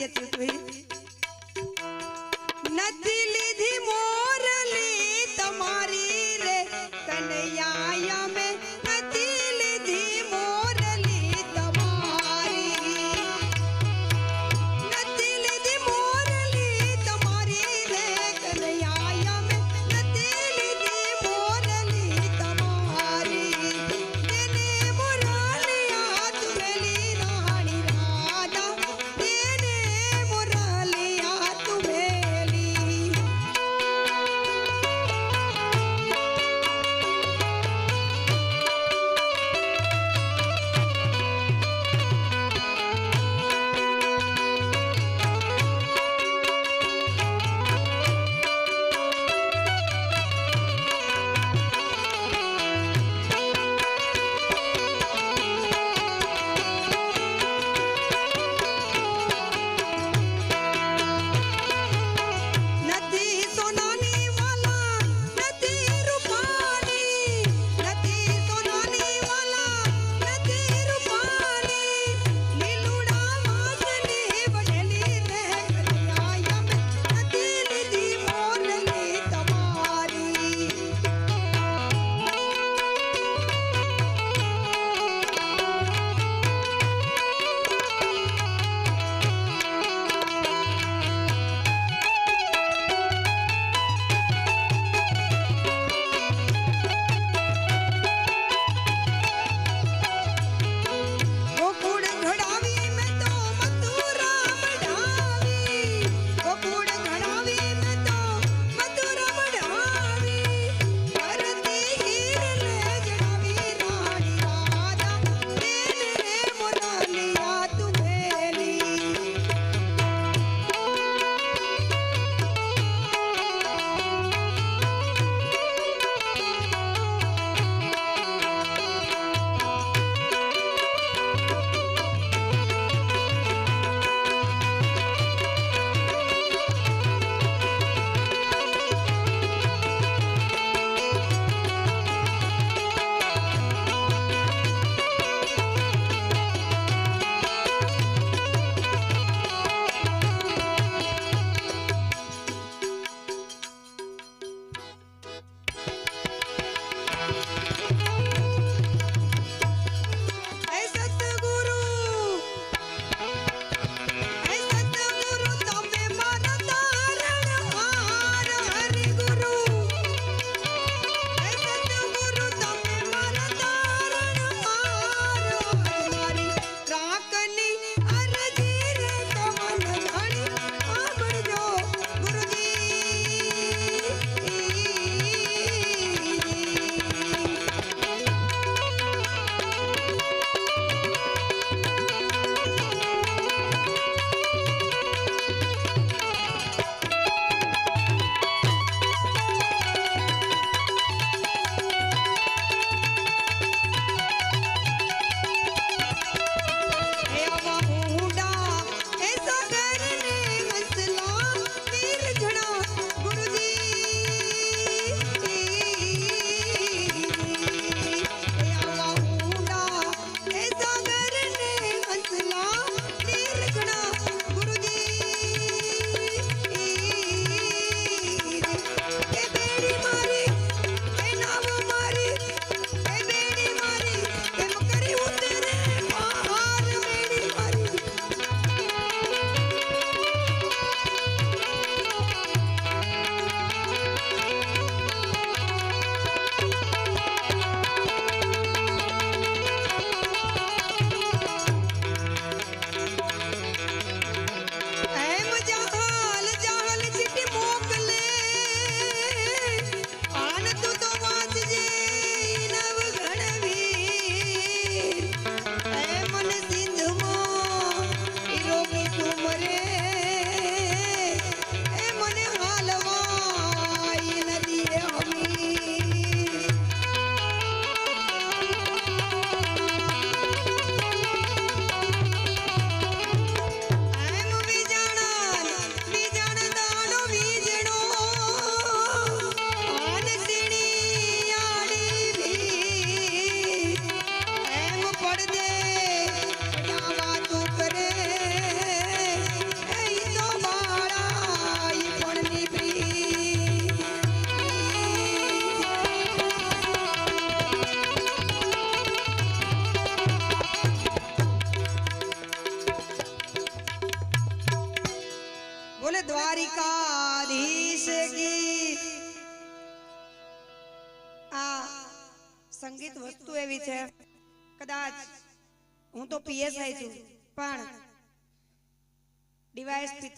get you three.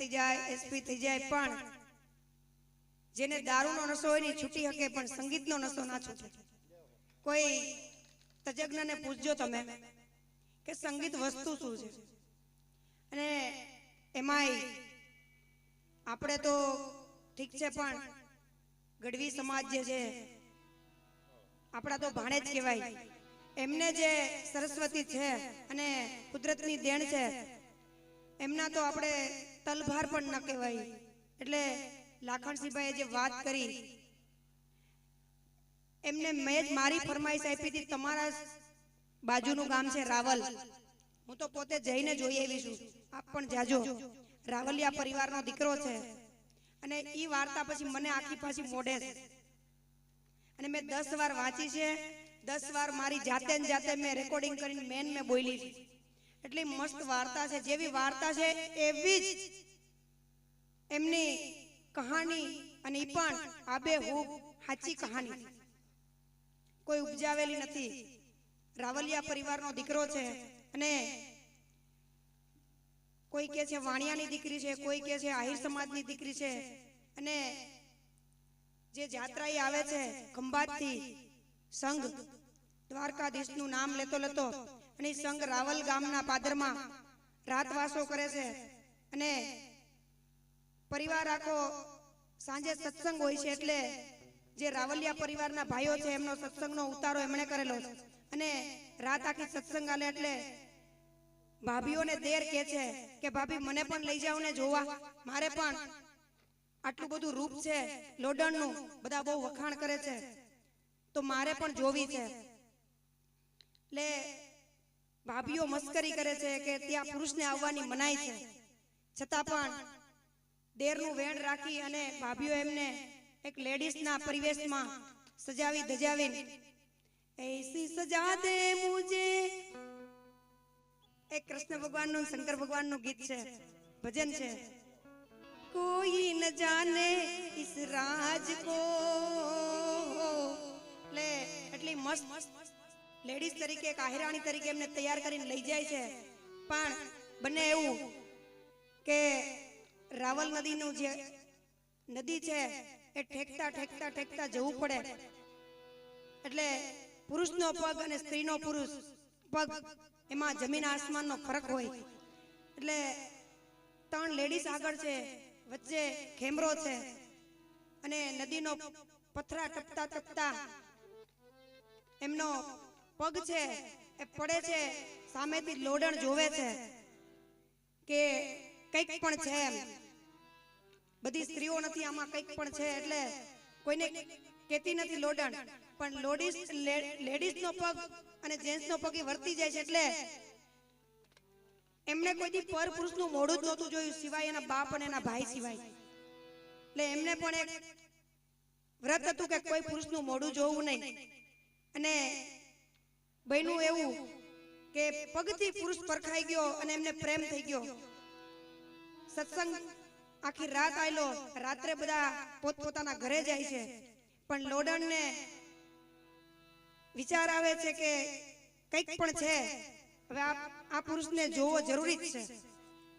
થઈ જાય, SP થઈ જાય, પણ જેને દારૂનો નશો હોય ને છૂટી શકે, પણ સંગીતનો નશો ના છૂટે. કોઈ તજજ્ઞને પૂછજો તમે કે સંગીત વસ્તુ શું છે? અને એમાંય આપણે તો ઠીક છે, પણ ગઢવી સમાજ જે છે, આપણા તો ભાણે જ કહેવાય. એમને જે સરસ્વતી છે અને કુદરતની દેણ છે, એમના તો આપણે તલભાર પણ ન કહેવાય. એટલે લાખણસિંહભાઈએ જે વાત કરી, એમને મેં મારી ફરમાઈશ આપી હતી, તમારા બાજુનું ગામ છે રાવલ. હું તો પોતે જઈને જોઈ આવી છું. આપ પણ જાજો. રાવલિયા પરિવારનો દીકરો છે. અને એ વાર્તા પછી મને આખી પાછી મોઢે છે. અને મેં દસ વાર વાંચી છે. દસ વાર મારી જાતે જાતે મેં રેકોર્ડિંગ કરીને મેન મેં બોલી છે. એટલી મસ્ત વાર્તા છે જેવી વાર્તા છે એવી જ એમની કહાની અને એ પણ આબે હું સાચી કહાની. કોઈ ઉપજાવેલી નથી. રાવલિયા પરિવારનો દીકરો છે અને કોઈ કે છે વાણિયાની દીકરી છે કોઈ કે છે આહિર સમાજની દીકરી છે. અને જે જાત્રાએ આવે છે ખંભાતથી સંઘ દ્વારકાધીશનું નામ લેતો લેતો અને સંઘ રાવલ ગામના પાદરમાં રાતવાસો કરે છે. અને પરિવાર આખો સાંજે સત્સંગ હોય છે એટલે જે રાવલિયા પરિવારના ભાઈઓ છે એમનો સત્સંગનો ઉતારો એમણે કરેલો છે. અને રાત આખી સત્સંગ આલે એટલે ભાભીઓને દેર કે છે કે, ભાભી, મને પણ લઈ જાઓ ને જોવા. મારે પણ આટલું બધું રૂપ છે, લોડણનું, બધા બહુ વખાણ કરે છે. તો મારે પણ જોવી છે. એટલે ભાભીઓ મસ્કરી કરે છે કે ત્યાં પુરુષને આવવાની મનાઈ છે. છતાં પણ દેરનું વેણ રાખી અને ભાભીઓ એમને એક લેડીઝના પરિવેશમાં સજાવી ધજાવી એસી સજા દે મુજે. એ કૃષ્ણ ભગવાનનું શંકર ભગવાનનું ગીત છે. ભજન છે. કોઈ ન જાને ઇસ રાજ કો લે એટલી મસ્ત લેડીઝ તરીકે એક આહિરાણી તરીકે એમને તૈયાર કરીને લઈ જાય છે. પણ બને એવું કે રાવલ નદીનું જે નદી છે, એ ઠેકતા ઠેકતા ઠેકતા જવું પડે. એટલે પુરુષનો પગ અને સ્ત્રીનો પુરુષ પગ, એમાં જમીન આસમાનનો ફરક હોય. એટલે ત્રણ લેડીઝ આગળ છે, વચ્ચે ખેમરો છે. અને નદીનો પથરા ટપતા ટપતા એમનો પગ છે એ પડે છે સામેથી લોડણ જોવે છે. કે કંઈક પણ છે એમ. બધી સ્ત્રીઓ નથી આમાં કંઈક પણ છે એટલે કોઈને કેતી નથી લોડણ. પણ લોડીસ લેડીઝનો પગ અને જેન્ટ્સનો પગ એ વર્તી જાય છે એટલે એમને કોઈ પર પુરુષનું મોઢું જ નહોતું જોયું સિવાય એના બાપ અને એના ભાઈ સિવાય. એટલે એમને પણ એક વ્રત હતું કે કોઈ પુરુષનું મોઢું જોવું નહીં. અને બન્યું એવું કે પગથી પુરુષ પરખાઈ ગયો અને એમને પ્રેમ થઈ ગયો. સત્સંગ આખી રાત આયલો. રાત્રે બધા પોતપોતાના ઘરે જાય છે. પણ લોડણને વિચાર આવે છે કે કંઈક પણ છે. હવે આ આ પુરુષને જોવો જરૂરી જ છે.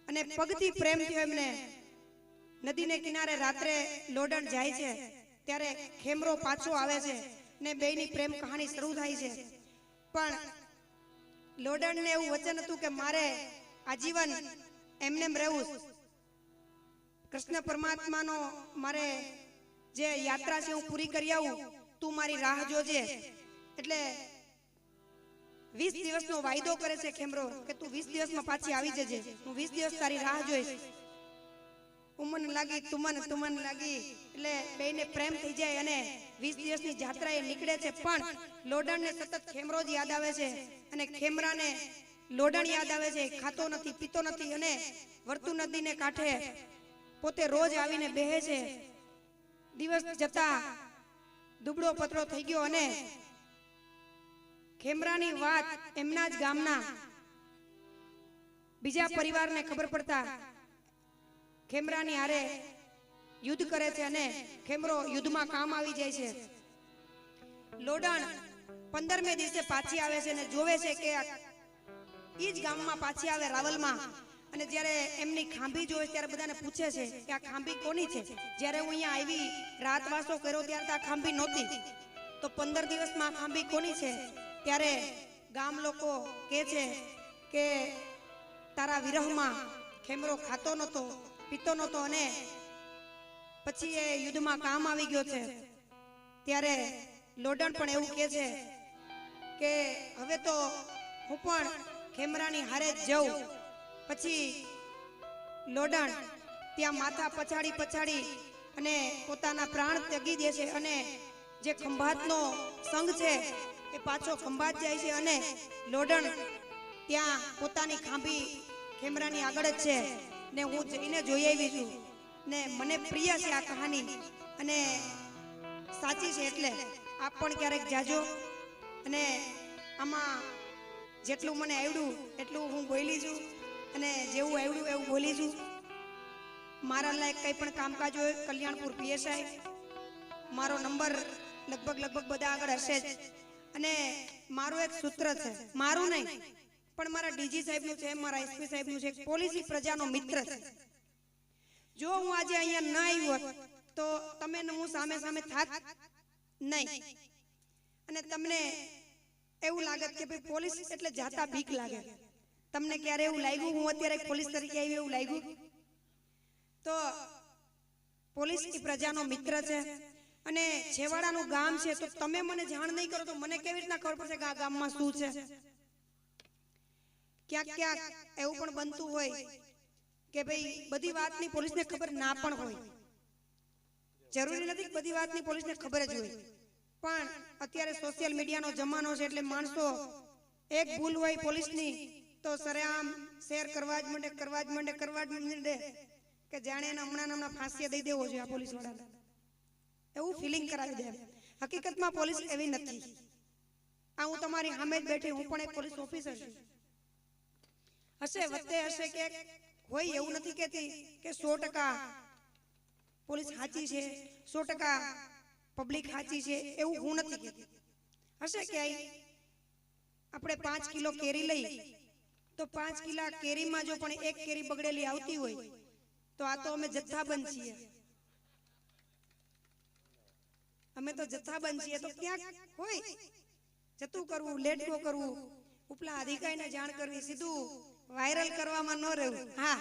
અને પગથી પ્રેમ થયો એમને. નદીને કિનારે રાત્રે લોડણ જાય છે. ત્યારે ખેમરો પાછો આવે છે ને બેયની પ્રેમ કહાણી શરૂ થાય છે. પણ લોડણને એવું વચન હતું કે મારે આજીવન એમનેમ રહેવું કૃષ્ણ પરમાત્માનો મારે જે યાત્રા છે હું પૂરી કરી આવું, તું મારી રાહ જોજે. એટલે વીસ દિવસનો વાયદો કરે છે ખેમરો કે તું વીસ દિવસમાં પાછી આવી જજે. હું વીસ દિવસ તારી રાહ જોઈશ. ઉમન લાગી, તુમન તુમન લાગી. એટલે બેને પ્રેમ થઈ જાય અને વીસ દિવસની જાત્રા એ નીકળે છે. પણ લોડણને સતત ખેમરો યાદ આવે છે અને ખેમરાને લોડણ યાદ આવે છે. ખાતો નથી, પીતો નથી અને વર્તુ નદીને કાંઠે પોતે રોજ આવીને બેહે છે. દિવસ જતા દુબળો પતરો થઈ ગયો અને ખેમરાની વાત એમના જ ગામના બીજા પરિવારને ખબર પડતા ખેમરાની હારે યુદ્ધ કરે છે અને ખેમરો યુદ્ધમાં કામ આવી જાય છે. લોડાણ પંદરમે દિવસે પાછી આવે છે અને જોવે છે કે એ જ ગામમાં પાછી આવે રાવલમાં. અને જ્યારે એમની ખાંભી જોવે ત્યારે બધાને પૂછે છે કે આ ખાંભી કોની છે? જ્યારે હું અહીંયા આવી રાતવાસો કર્યો ત્યારે આ ખાંભી નહોતી. તો પંદર દિવસમાં ખાંભી કોની છે? ત્યારે ગામ લોકો કહે છે કે તારા વિરહમાં ખેમરો ખાતો નહોતો. પીતો નહોતો અને પછી એ યુદ્ધમાં કામ આવી ગયો છે. ત્યારે લોડણ પણ એવું કહે છે કે હવે તો હું પણ ખેમરાની હારે જ જાઉં. પછી લોડણ ત્યાં માથા પછાડી પછાડી અને પોતાના પ્રાણ ત્યગી દે છે અને જે ખંભાતનો સંઘ છે એ પાછો ખંભાત જાય છે અને લોડણ ત્યાં પોતાની ખાંભી ખેમરાની આગળ જ છે. ને હું જઈને જોઈ આવી છું. ને મને પ્રિય છે આ કહાની. અને સાચી છે એટલે આપ પણ ક્યારેક જાજો. અને આમાં જેટલું મને આવડ્યું, એટલું હું બોલી છું. અને જેવું આવડ્યું, એવું બોલી છું. મારા લાયક કંઈ પણ કામકાજ હોય, કલ્યાણપુર પીએસઆઈ, મારો નંબર લગભગ લગભગ બધા આગળ હશે જ. અને મારું એક સૂત્ર છે, મારું નહીં પણ મારા ડીજી સાહેબનું છે, મારા એસપી સાહેબનું છે પોલીસ પ્રજાનો મિત્ર છે. જો હું આજે અહીંયા ન આવી હોત, તો તમે હું સામે સામે થાત નહીં. અને તમને એવું લાગત કે ભાઈ પોલીસ એટલે જાતા બીક લાગે. તમને ક્યારે એવું લાગ્યું? હું અત્યારે પોલીસ તરીકે આવી એવું લાગ્યું? તો પોલીસ એ પ્રજાનો મિત્ર છે. અને છેવાડાનું ગામ છે, તો તમે મને જાણ નહીં કરો તો મને કેવી રીતના ખબર પડશે કે આ ગામમાં શું છે? ક્યાંક ક્યાંક એવું પણ બનતું હોય કે ભાઈ બધી વાતની પોલીસને ખબર ના પણ હોય. જરૂરી નથી બધી વાતની પોલીસને ખબર જ હોય. પણ અત્યારે સોશિયલ મીડિયાનો જમાનો છે એટલે માણસો એક ભૂલ હોય પોલીસની, તો સરેઆમ શેર કરવા જ માંડે, કરવા જ માંડે, કરવા જ માંડે કે જાણે એને હમણાં હમણાં ફાંસી દઈ દેવો જોઈએ આ પોલીસ વાળાને એવું ફિલિંગ કરાવી દે હકીકતમાં પોલીસ એવી નથી. આ હું તમારી સામે જ બેઠી, હું પણ એક પોલીસ ઓફિસર છું. હશે વચ્ચે હશે કે હોય એવું નથી કહેતી કે સો ટકા પોલીસ સાચી છે સો ટકા પબ્લિક સાચી છે એવું હું નથી કહેતી હશે ક્યાંય? આપણે પાંચ કિલો કેરી લઈ તો પાંચ કિલા કેરીમાં જો પણ એક કેરી બગડેલી આવતી હોય તો આ તો અમે જથ્થાબંધ છીએ અમે તો જથ્થાબંધ છીએ તો ક્યાંક હોય? જતું કરવું લેટ ગો કરવું. ઉપલા અધિકારીને જાણ કરવી સીધું વાયરલ કરવામાં ન રહેવું હા,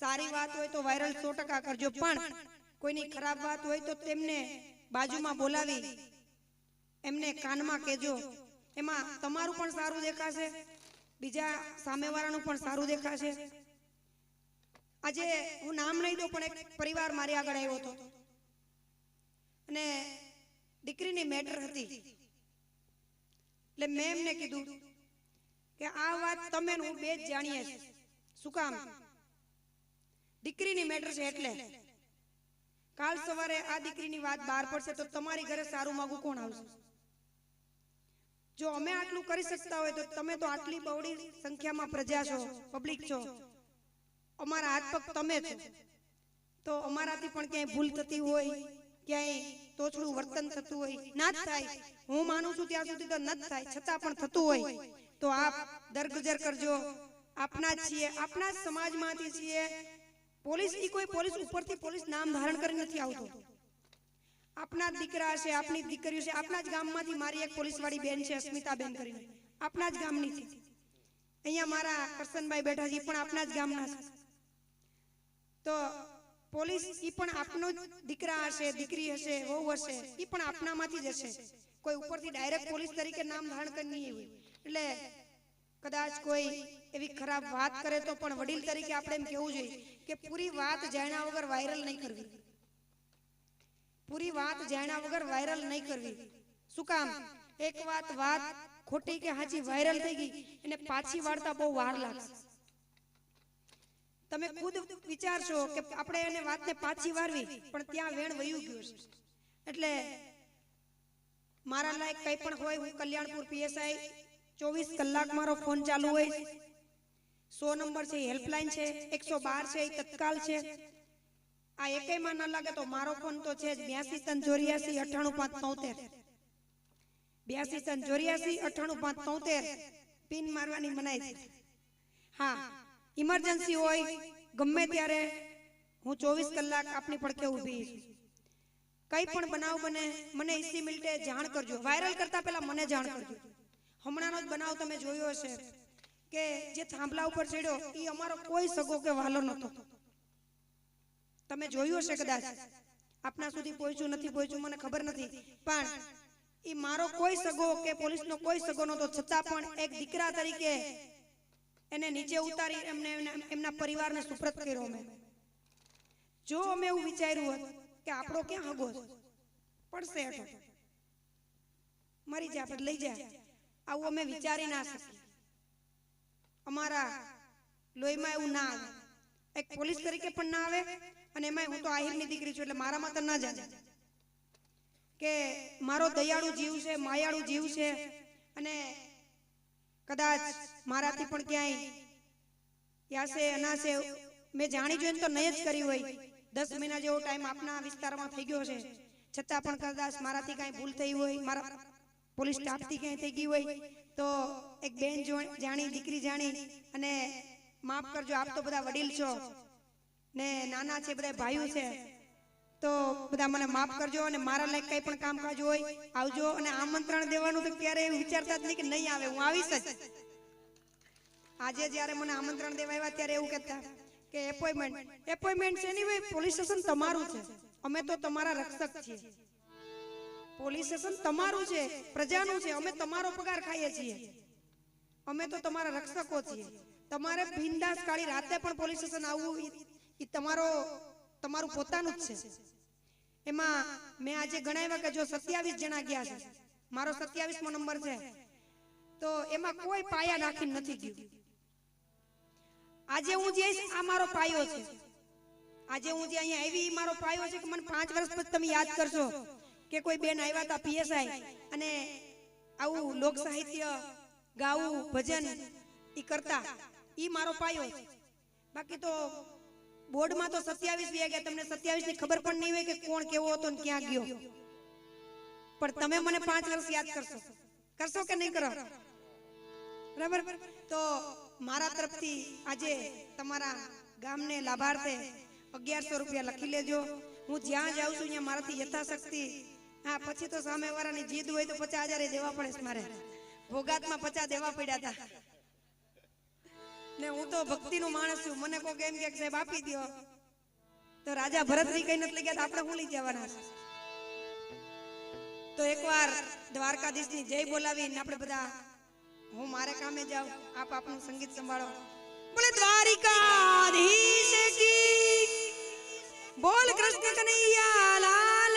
સારી વાત હોય તો વાયરલ સો ટકા કરજો, પણ કોઈની ખરાબ વાત હોય તો તેમને બાજુમાં બોલાવી, એમને કાનમાં કહેજો. એમાં તમારું પણ સારું દેખાશે, બીજા સામેવાળાનું પણ સારું દેખાશે. આજે હું નામ નહીં દઉં, પણ એક પરિવાર મારી આગળ આવ્યો હતો. અને દીકરીની મેટર હતી. એટલે મેં એમને કીધું કે આ વાત તમે હું બે જ જાણીએ શું કામ? દીકરીની મેટર છે એટલે. કાલ સવારે આ દીકરીની વાત બહાર પડશે તો તમારી ઘરે સારું માગું કોણ આવશે? જો અમે આટલું કરી શકતા હોય તો તમે તો આટલી બહોળી સંખ્યામાં પ્રજા છો પબ્લિક છો. અમારા હાથ પગ તમે છો. તો અમારાથી પણ ક્યાંય ભૂલ થતી હોય, ક્યાંય તોછડું વર્તન થતું હોય, ના જ થાય. હું માનું છું ત્યાં સુધી તો ન જ થાય, છતાં પણ થતું હોય. તો આપ દરગુજર કરજો. આપના છીએ, આપના સમાજમાંથી છીએ. પોલીસ ઈ કોઈ પોલીસ ઉપરથી પોલીસ નામ ધારણ કરી નથી આવતો. આપના દીકરા છે, આપની દીકરીઓ છે, આપના જ ગામમાંથી મારી એક પોલીસવાળી બેન છે, અસ્મિતાબેન કરીને. આપના જ ગામની છે. અહીંયા મારા કરશનભાઈ બેઠા છે પણ આપના જ ગામના છે. તો પોલીસ ઈ પણ આપનો દીકરા હશે, દીકરી હશે, વહુ હશે, ઈ પણ આપનામાંથી જ હશે. કોઈ ઉપરથી ડાયરેક્ટ પોલીસ તરીકે નામ ધારણ કરી નહીં હોય. એટલે કદાચ કોઈ એવી ખરાબ વાત કરે તો પણ વડીલ તરીકે આપણે એમ કહેવું જોઈએ કે પૂરી વાત જાણ્યા વગર વાયરલ નહીં કરવી. પૂરી વાત જાણ્યા વગર વાયરલ નહીં કરવી. શું કામ? એક વાત વાત ખોટી કે હાજી વાયરલ થઈ ગઈ એને પાછી વાળતા બહુ વાર લાગશે. તમે ખુદ વિચારશો કે આપણે એને વાતને પાછી વારવી, પણ ત્યાં વેણ વયું ગયું છે એટલે મારા લાયક કંઈ પણ હોય, હું કલ્યાણપુર પીએસઆઈ ચોવીસ કલાક મારો ફોન ચાલુ હોય. સો નંબર છે, હેલ્પલાઇન છે, એકસો બાર છે, એ તત્કાલ છે. આ એકેયમાં ન લાગે તો મારો ફોન તો છે જ બ્યાસી ત્રણ ચોર્યાસી અઠ્ઠાણું પાંચ તોતેર બ્યાસી ત્રણ ચોર્યાસી અઠાણું પાંચ તોતેર પિન મારવાની મનાય છે. હા, ઇમરજન્સી હોય, ગમે ત્યારે હું ચોવીસ કલાક આપની પડખે ઊભી છું. કઈ પણ બનાવ બને, મને ઇસી મિનિટે જાણ કરજો. વાયરલ કરતા પહેલા મને જાણ કરજો. હમણાંનો જ બનાવ તમે જોયો હશે કે જે થાંભલા ઉપર ચડ્યો એ અમારો કોઈ સગો કે વાલો નહોતો. તમે જોયું હશે કદાચ? આપના સુધી પહોંચ્યું નથી, પહોંચ્યું મને ખબર નથી. પણ એ મારો કોઈ સગો કે પોલીસનો કોઈ સગો નહોતો. છતાં પણ એક દીકરા તરીકે એને નીચે ઉતારી એમને એમના- પરિવારને સુપ્રત કર્યો અમે જો અમે એવું વિચાર્યું હોત કે આપણો ક્યાં હગો? પડશે મારી જા લઈ જા. આવું અમે વિચારી ના શકીએ. અમારા લોહીમાં એવું ના આવે. એક પોલીસ તરીકે પણ ના આવે અને એમાં હું તો આહિરની દીકરી છું એટલે મારામાં તો ના જાય કે મારો દયાળુ જીવ છે માયાળુ જીવ છે અને કદાચ મારાથી પણ ક્યાંય યાસે અનાસે મેં જાણી જોઈને તો નહીં જ કરી હોય. દસ મહિના જેવો ટાઈમ આપના વિસ્તારમાં થઈ ગયો છે. છતાં પણ કદાચ મારાથી કાંઈ ભૂલ થઈ હોય મારા પોલીસ સ્ટાફથી ક્યાંય થઈ ગઈ હોય તો એક બેન જાણી દીકરી જાણી અને માફ કરજો આપ તો બધા વડીલ છો ને નાના છે બધા ભાઈઓ છે. તો બધા મને માફ કરજો અને મારા લાયક કંઈ પણ કામકાજ હોય આવજો અને આમંત્રણ દેવાનું તો ક્યારે એવું વિચારતા જ નહીં કે નહીં આવે હું આવીશ જ. આજે જ્યારે મને આમંત્રણ દેવા આવ્યા ત્યારે એવું કહેતા કે એપોઇન્ટમેન્ટ એપોઇન્ટમેન્ટ છે નહીં ભાઈ પોલીસ સ્ટેશન તમારું છે. અમે તો તમારા રક્ષક છીએ. પોલીસ સ્ટેશન તમારું છે, પ્રજાનું છે, અમે તમારો પગાર ખાઈએ છીએ. અમે તો તમારા રક્ષકો છીએ. તમારે બિંદાસ કાળી રાતે પણ પોલીસ સ્ટેશન આવવું ઈ તમારો તમારું પોતાનું જ છે. એમાં મેં આજે ગણાવ્યા કે જો સત્યાવીસ જણા ગયા છે, મારો સત્યાવીસમો નંબર છે, તો એમાં કોઈ પાયા નાખી નથી ગયું. આજે હું જઈશ આ મારો પાયો છે, આજે હું જે અહીંયા આવી મારો પાયો છે કે મને પાંચ વર્ષ પછી તમે યાદ કરશો. કે કોઈ બેન આવ્યા હતા પીએસઆઈ. અને આવું લોક સાહિત્ય ગાવું, ભજન એ કરતા. એ મારો પાયો બાકી તો બોર્ડમાં તો સત્યાવીસ વ્યા ગયા. તમને સત્યાવીસની ખબર પણ નહીં હોય કે કોણ કેવો હતો ને ક્યાં ગયો. પણ તમે મને પાંચ વર્ષ યાદ કરશો. કરશો કે નહીં કરો? બરાબર? તો મારા તરફથી આજે તમારા ગામને લાભાર્થે અગિયારસો રૂપિયા લખી લેજો. હું જ્યાં જાઉં છું ત્યાં મારાથી યથાશક્તિ. હા, પછી તો સામેવાળાની જીદ હોય તો પચાસ હજાર દેવા પડે મારે. ભોગાતમાં પચાસ દેવા પડ્યા હતા ને હું તો ભક્તિનો માણસ છું. મને કોઈ એમ કે સાહેબ આપી દો તો રાજા ભરતરી કઈ નથી ગયા આપણે હું લઈ જવાના તો એકવાર દ્વારકાધીશની જય બોલાવીને આપણે બધા, હું મારે કામે જાઉં, આપ આપનું સંગીત સંભાળો. બોલે દ્વારિકાધીશ કી બોલ કૃષ્ણ કનૈયા લાલ